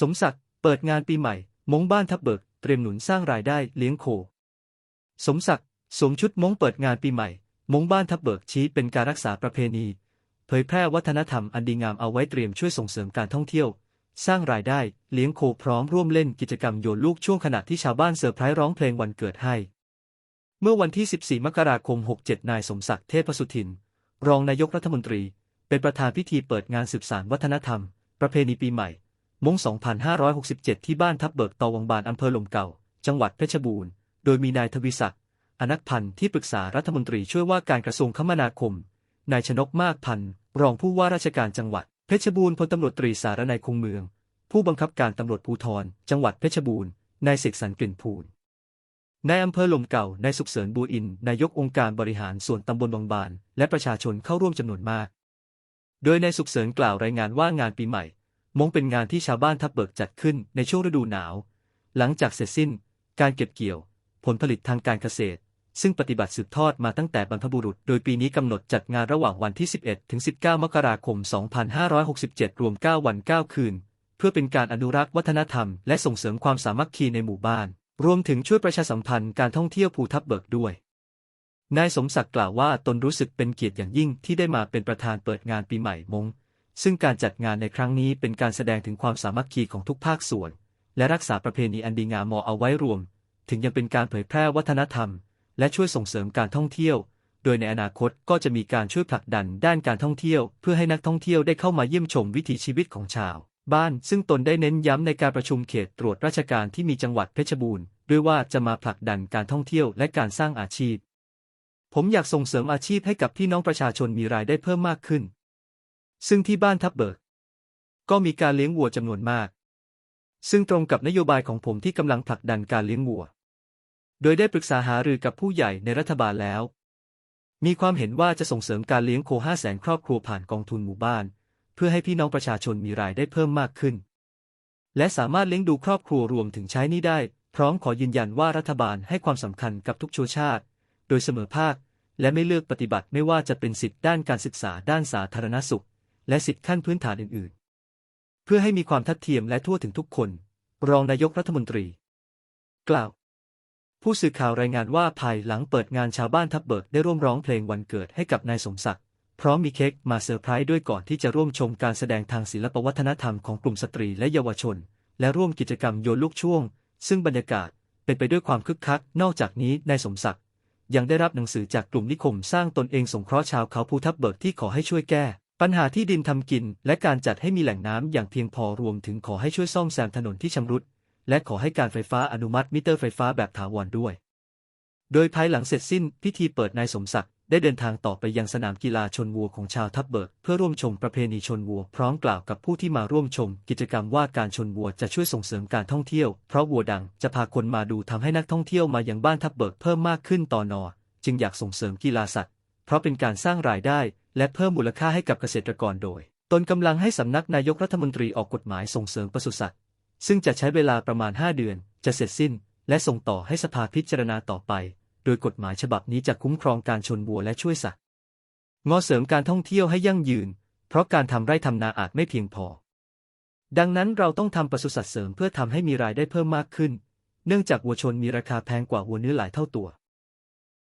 สมศักดิ์เปิดงานปีใหม่ มงบ้านทับเบิก เตรียมหนุนสร้างรายได้เลี้ยงโค สมศักดิ์สวมชุดมงเปิดงานปีใหม่ มงบ้านทับเบิกชี้เป็นการรักษาประเพณี เผยแพร่วัฒนธรรมอันดีงามเอาไว้เตรียมช่วยส่งเสริมการท่องเที่ยว สร้างรายได้เลี้ยงโคพร้อมร่วมเล่นกิจกรรมโยนลูกช่วงขณะที่ชาวบ้านเซอร์ไพรส์ร้องเพลงวันเกิดให้ เมื่อวันที่ 14 มกราคม 67 นายสมศักดิ์เทพสุทิน รองนายกรัฐมนตรี เป็นประธานพิธีเปิดงานสืบสานวัฒนธรรม ประเพณีปีใหม่ มง 2567 ที่บ้านทับเบิกตอวังบานอำเภอหลมเก่า จังหวัดเพชรบูรณ์ โดยมีนายทวีศักดิ์ อนักพันธ์ที่ปรึกษารัฐมนตรีช่วยว่าการกระทรวงคมนาคม นายชนกมากพันธ์ รองผู้ว่าราชการจังหวัด เพชรบูรณ์พลตำรวจตรีสารนัยคงเมือง ผู้บังคับการตำรวจภูธร จังหวัดเพชรบูรณ์ นายเสกสรรกลิ่นภูลนายอำเภอลมเก่า นายสุขเสริญบูอิน นายกองค์การบริหารส่วนตำบลบางบาน และประชาชนเข้าร่วมจำนวนมาก โดยนายสุขเสริญกล่าวรายงานว่างานปีใหม่ มงเป็นงานที่ชาวบ้านทับเบิกจัดขึ้นในช่วงฤดูหนาว หลังจากเสร็จสิ้น การเก็บเกี่ยว ผลผลิตทางการเกษตร ซึ่งปฏิบัติสืบทอดมาตั้งแต่บรรพบุรุษ โดยปีนี้กำหนดจัดงานระหว่างวันที่ 11 ถึง 19 มกราคม 2567 รวม 9 วัน 9 คืน เพื่อเป็นการอนุรักษ์วัฒนธรรม และส่งเสริมความสามัคคีในหมู่บ้าน รวมถึงช่วยประชาสัมพันธ์การท่องเที่ยวภูทับเบิกด้วยนายสมศักดิ์กล่าวว่าตนรู้สึกเป็นเกียรติอย่างยิ่งที่ได้มาเป็นประธานเปิดงานปีใหม่มง ซึ่งการจัดงานในครั้งนี้เป็นการแสดงถึงความสามัคคีของทุกภาคส่วน และรักษาประเพณีอันดีงามมอเอาไว้รวม ถึงยังเป็นการเผยแพร่วัฒนธรรม และช่วยส่งเสริมการท่องเที่ยว โดยในอนาคตก็จะมีการช่วยผลักดันด้านการท่องเที่ยว เพื่อให้นักท่องเที่ยวได้เข้ามาเยี่ยมชมวิถีชีวิตของชาว บ้าน ซึ่งตนได้เน้นย้ำในการประชุมเขตตรวจราชการที่มีจังหวัดเพชรบูรณ์ด้วยว่าจะมาผลักดันการท่องเที่ยวและการสร้างอาชีพ ผมอยากส่งเสริมอาชีพให้กับพี่น้องประชาชนมีรายได้เพิ่มมากขึ้น ซึ่งที่บ้านทับเบิก ก็มีการเลี้ยงวัวจำนวนมาก ซึ่งตรงกับนโยบายของผมที่กำลังผลักดันการเลี้ยงวัว โดยได้ปรึกษาหารือกับผู้ใหญ่ในรัฐบาลแล้ว มีความเห็นว่าจะส่งเสริมการเลี้ยงโคห้าแสนครอบครัวผ่านกองทุนหมู่บ้าน เพื่อให้พี่น้องประชาชนมีรายได้เพิ่มมากขึ้น และสามารถเลี้ยงดูครอบครัวรวมถึงใช้นี้ได้ พร้อมขอยืนยันว่ารัฐบาลให้ความสำคัญกับทุกชนชาติ โดยเสมอภาคและไม่เลือกปฏิบัติไม่ว่าจะเป็นสิทธิด้านการศึกษาด้านสาธารณสุข และสิทธิขั้นพื้นฐานอื่น ๆ เพื่อให้มีความทัดเทียมและทั่วถึงทุกคน รองนายกรัฐมนตรี กล่าว ผู้สื่อข่าวรายงานว่าภายหลังเปิดงานชาวบ้านทับเบิกได้ร่วมร้องเพลงวันเกิดให้กับนายสมศักดิ์พร้อมมีเค้กมาเซอร์ไพรส์ด้วยก่อนที่จะร่วมชมการแสดงทางศิลปวัฒนธรรมของกลุ่มสตรีและเยาวชน และร่วมกิจกรรมโยนลูกช่วง ซึ่งบรรยากาศเป็นไปด้วยความคึกคัก นอกจากนี้นายสมศักดิ์ยังได้รับหนังสือจากกลุ่มนิคมสร้างตนเองสงเคราะห์ชาวเขาภูทับเบิกที่ขอให้ช่วยแก้ ปัญหาที่ดินทำกิน และการจัดให้มีแหล่งน้ำอย่างเพียงพอรวมถึงขอให้ช่วยซ่อมแซมถนนที่ชำรุด และขอให้การไฟฟ้าอนุมัติมิเตอร์ไฟฟ้าแบบถาวรด้วย โดยภายหลังเสร็จสิ้นพิธีเปิดนายสมศักดิ์ได้เดินทางต่อไปยังสนามกีฬาชนวัวของชาวทับเบิกเพื่อร่วมชมประเพณีชนวัว พร้อมกล่าวกับผู้ที่มาร่วมชม กิจกรรมว่าการชนวัวจะช่วยส่งเสริมการท่องเที่ยว เพราะวัวดังจะพาคนมาดูทำให้นักท่องเที่ยวมายังบ้านทับเบิกเพิ่มมากขึ้นต่อนอ จึงอยากส่งเสริมกีฬาสัตว์ เพราะเป็นการสร้างรายได้ และเพิ่มมูลค่าให้กับเกษตรกรโดย ตนกำลังให้สำนักนายกรัฐมนตรีออกกฎหมายส่งเสริมปศุสัตว์ ซึ่งจะใช้เวลาประมาณ 5 เดือน จะเสร็จสิ้น และส่งต่อให้สภาพิจารณาต่อไป โดยกฎหมายฉบับนี้จะคุ้มครองการชนวัวและช่วยสัตว์งอเสริมการท่องเที่ยวให้ยั่งยืน เพราะการทำไร่ทำนาอาจไม่เพียงพอ ดังนั้นเราต้องทำปศุสัตว์เสริมเพื่อทำให้มีรายได้เพิ่มมากขึ้น เนื่องจากวัวชนมีราคาแพงกว่าวัวเนื้อหลายเท่าตัว